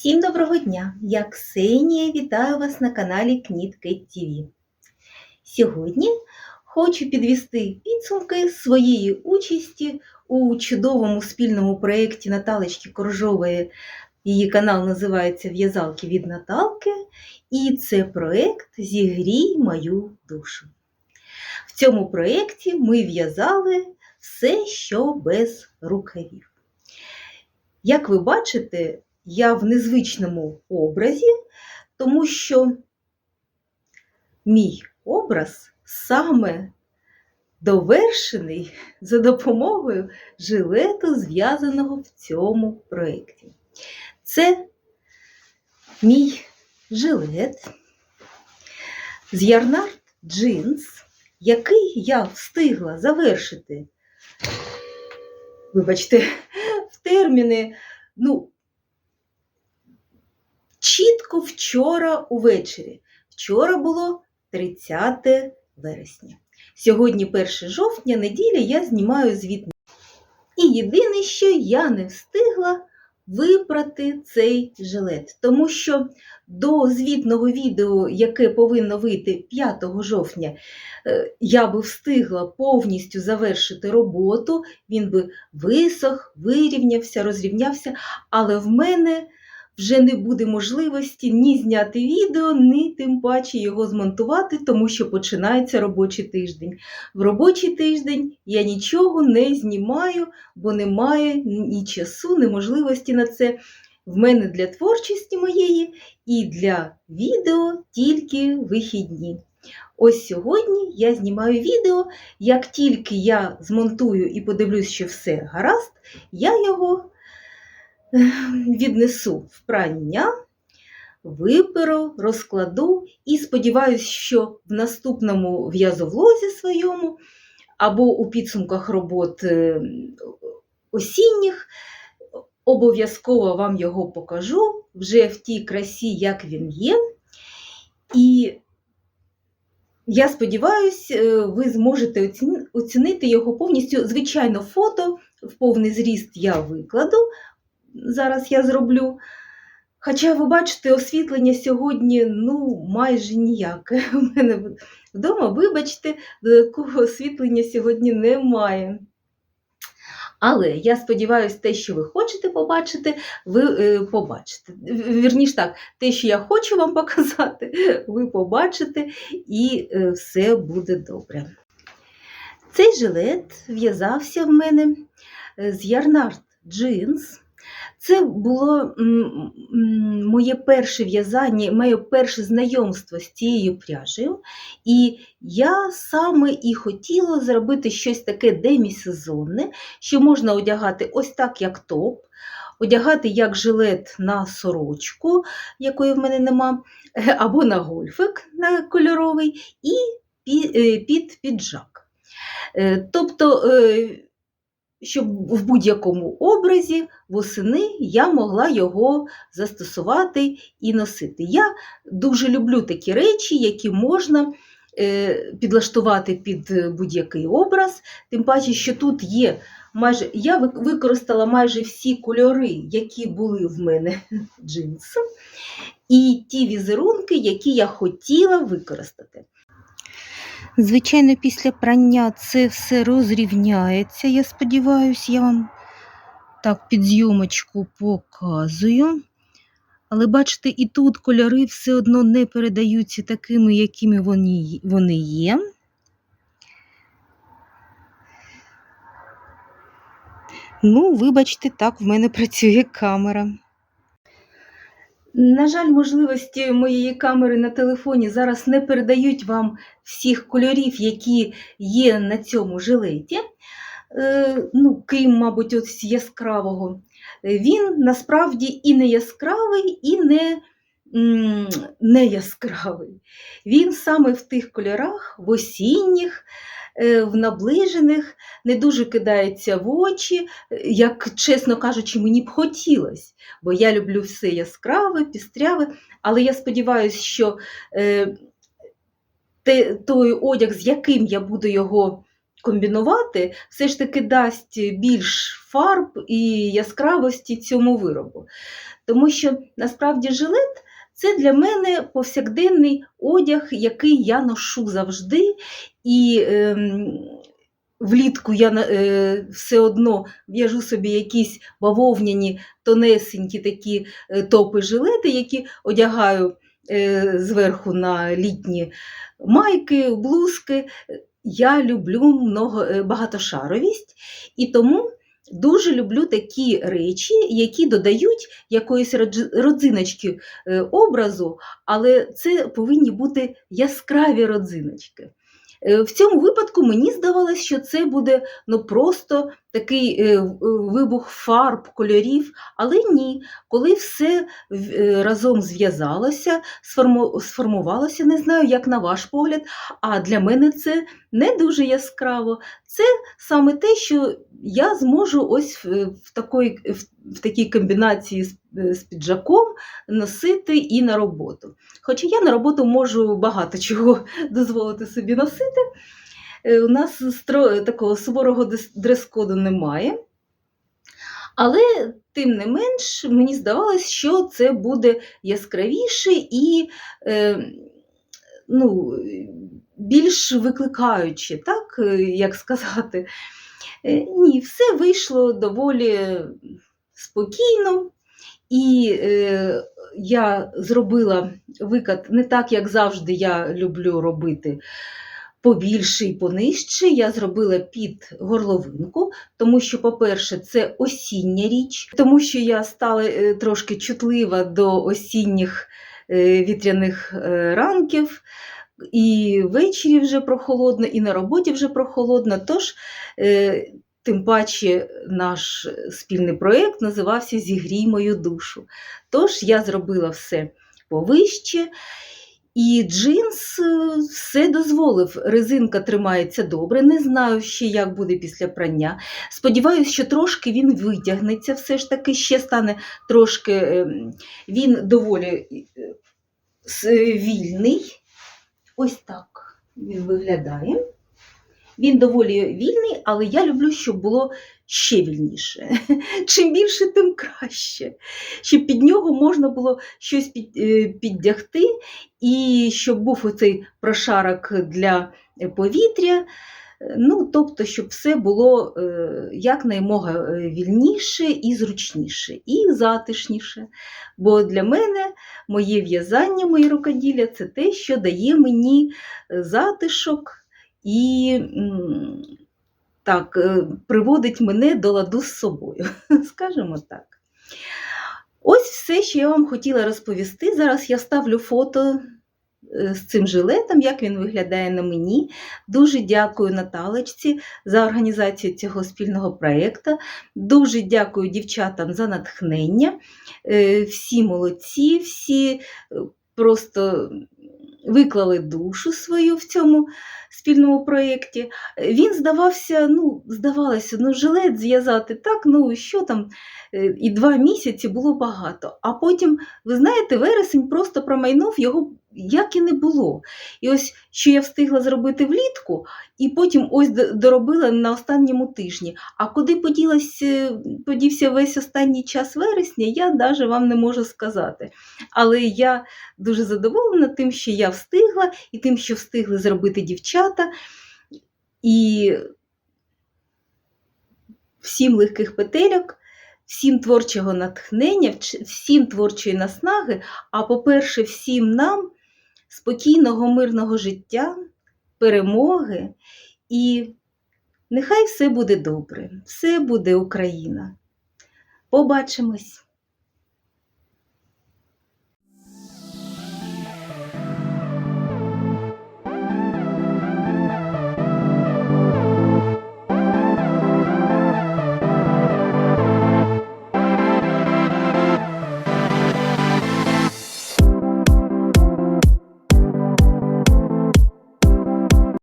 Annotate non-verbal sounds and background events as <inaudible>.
Всім доброго дня! Я Ксенія, вітаю вас на каналі Кнітки ТВ. Сьогодні хочу підвести підсумки своєї участі у чудовому спільному проєкті Наталечки Коржової. Її канал називається В'язалки від Наталки, і це проєкт Зігрій мою душу. В цьому проєкті ми в'язали все, що без рукавів. Як ви бачите, я в незвичному образі, тому що мій образ саме довершений за допомогою жилету, зв'язаного в цьому проєкті. Це мій жилет з ярнард джинс, який я встигла завершити, вибачте, в терміни, ну, чітко вчора увечері. Вчора було 30 вересня. Сьогодні 1 жовтня, неділя, я знімаю звіт. І єдине, що я не встигла випрати цей жилет, тому що до звітного відео, яке повинно вийти 5 жовтня, е, я би встигла повністю завершити роботу, він би висох, вирівнявся, розрівнявся, але в мене вже не буде можливості ні зняти відео, ні тим паче його змонтувати, тому що починається робочий тиждень. В робочий тиждень я нічого не знімаю, бо немає ні часу, ні можливості на це. В мене для творчості моєї і для відео тільки вихідні. Ось сьогодні я знімаю відео. Як тільки я змонтую і подивлюсь, що все гаразд, я його <laughs> віднесу в прання, виперу, розкладу і сподіваюся, що в наступному в'язовлозі своєму або у підсумках робот е, осінніх обов'язково вам його покажу вже в тій красі, як він є. І я сподіваюся, ви зможете оцінити його повністю. Звичайно, фото в повний зріст я викладу зараз я зроблю. Хоча, ви бачите, освітлення сьогодні ну, майже ніяке. <laughs> У мене вдома, вибачте, такого освітлення сьогодні немає. Але я сподіваюся, те, що ви хочете побачити, ви е, побачите. Вірніше так, те, що я хочу вам <laughs> показати, ви побачите, і е, все буде добре. Цей жилет в'язався в мене з ярнард джинс. Це було моє перше в'язання, моє перше знайомство з цією пряжею. І я саме і хотіла зробити щось таке демісезонне, що можна одягати ось так, як топ, одягати як жилет на сорочку, якої в мене нема, <laughs> або на гольфик на кольоровий, і е, під піджак. Е, тобто е, щоб в будь-якому образі восени я могла його застосувати і носити. Я дуже люблю такі речі, які можна е, підлаштувати під будь-який образ, тим паче, що тут є майже я використала майже всі кольори, які були в мене <laughs> джинсом, і ті візерунки, які я хотіла використати. Звичайно, після прання це все розрівняється, я сподіваюся, я вам так під зйомочку показую. Але бачите, і тут кольори все одно не передаються такими, якими вони, є. Ну, вибачте, так в мене <laughs> працює камера. На жаль, можливості моєї камери на телефоні зараз не передають вам всіх кольорів, які є на цьому жилеті, е, ну, крім, мабуть, ось яскравого. Він насправді і не яскравий, і не не яскравий. Він саме в тих кольорах, в осінніх, в наближених, не дуже кидається в очі, як, чесно кажучи, мені б хотілося, бо я люблю все яскраве, пістряве, але я сподіваюся, що е, той одяг, з яким я буду його комбінувати, все ж таки дасть більш фарб і яскравості цьому виробу. Тому що насправді жилет це для мене повсякденний одяг, який я ношу завжди. І ем, влітку я е, все одно в'яжу собі якісь бавовняні, тонесенькі такі е, топи-жилети, які одягаю е, зверху на літні майки, блузки. Я люблю е, багатошаровість і тому дуже люблю такі речі, які додають якоїсь родзиночки е, образу, але це повинні бути яскраві родзиночки. Е, В цьому випадку мені здавалось, що це буде ну, просто такий е, вибух фарб, кольорів, але ні, коли все е, разом зв'язалося, сформу- сформувалося, не знаю, як на ваш погляд, а для мене це не дуже яскраво. Це саме те, що я зможу ось в, такої, в, такій комбінації е, з піджаком носити і на роботу. Хоча я на роботу можу багато чого <laughs> дозволити собі носити. Е, У нас такого суворого дрес-коду немає. Але, тим не менш, мені здавалось, що це буде яскравіше і е, ну, більш викликаюче, так, е, як сказати. Е, Ні, все вийшло доволі спокійно. І е, я зробила викат не так, як завжди я люблю робити побільше і понижче. Я зробила під горловинку, тому що, по-перше, це осіння річ, тому що я стала е, трошки чутлива до осінніх е, вітряних е, ранків. І ввечері вже прохолодно, і на роботі вже прохолодно. Тож, тим паче, наш спільний проєкт називався Зігрій мою душу. Тож я зробила все повище. І джинс е, все дозволив. Резинка тримається добре. Не знаю ще, як буде після прання. Сподіваюся, що трошки він витягнеться, все ж таки ще стане трошки. ем, Він доволі е, вільний. Ось так він виглядає. Він доволі вільний, але я люблю, щоб було ще вільніше. <laughs> Чим більше, тим краще. Щоб під нього можна було щось е, піддягти, і щоб був оцей прошарок для е, повітря. Ну, тобто, щоб все було е, якнаймога вільніше і зручніше, і затишніше. Бо для мене моє в'язання, моє рукоділля це те, що дає мені затишок і так, е, приводить мене до ладу з собою, <laughs> скажімо так. Ось все, що я вам хотіла розповісти. Зараз я ставлю фото е, з цим жилетом, як він виглядає на мені. Дуже дякую Наталечці за організацію цього спільного проєкту. Дуже дякую дівчатам за натхнення. Е, Всі молодці, всі просто виклали душу свою в цьому спільному проєкті. Він здавався, ну, здавалося, ну, жилет зв'язати так, ну що там, е, і два місяці було багато. А потім, ви знаєте, вересень просто промайнув його як і не було. І ось що я встигла зробити влітку, і потім ось доробила на останньому тижні. А куди поділась, е, подівся весь останній час вересня, я навіть вам не можу сказати. Але я дуже задоволена тим, що я встигла, і тим, що встигли зробити дівчата. І всім легких петельок, всім творчого натхнення, всім творчої наснаги, а по-перше, всім нам спокійного, мирного життя, перемоги і нехай все буде добре, все буде Україна. Побачимось!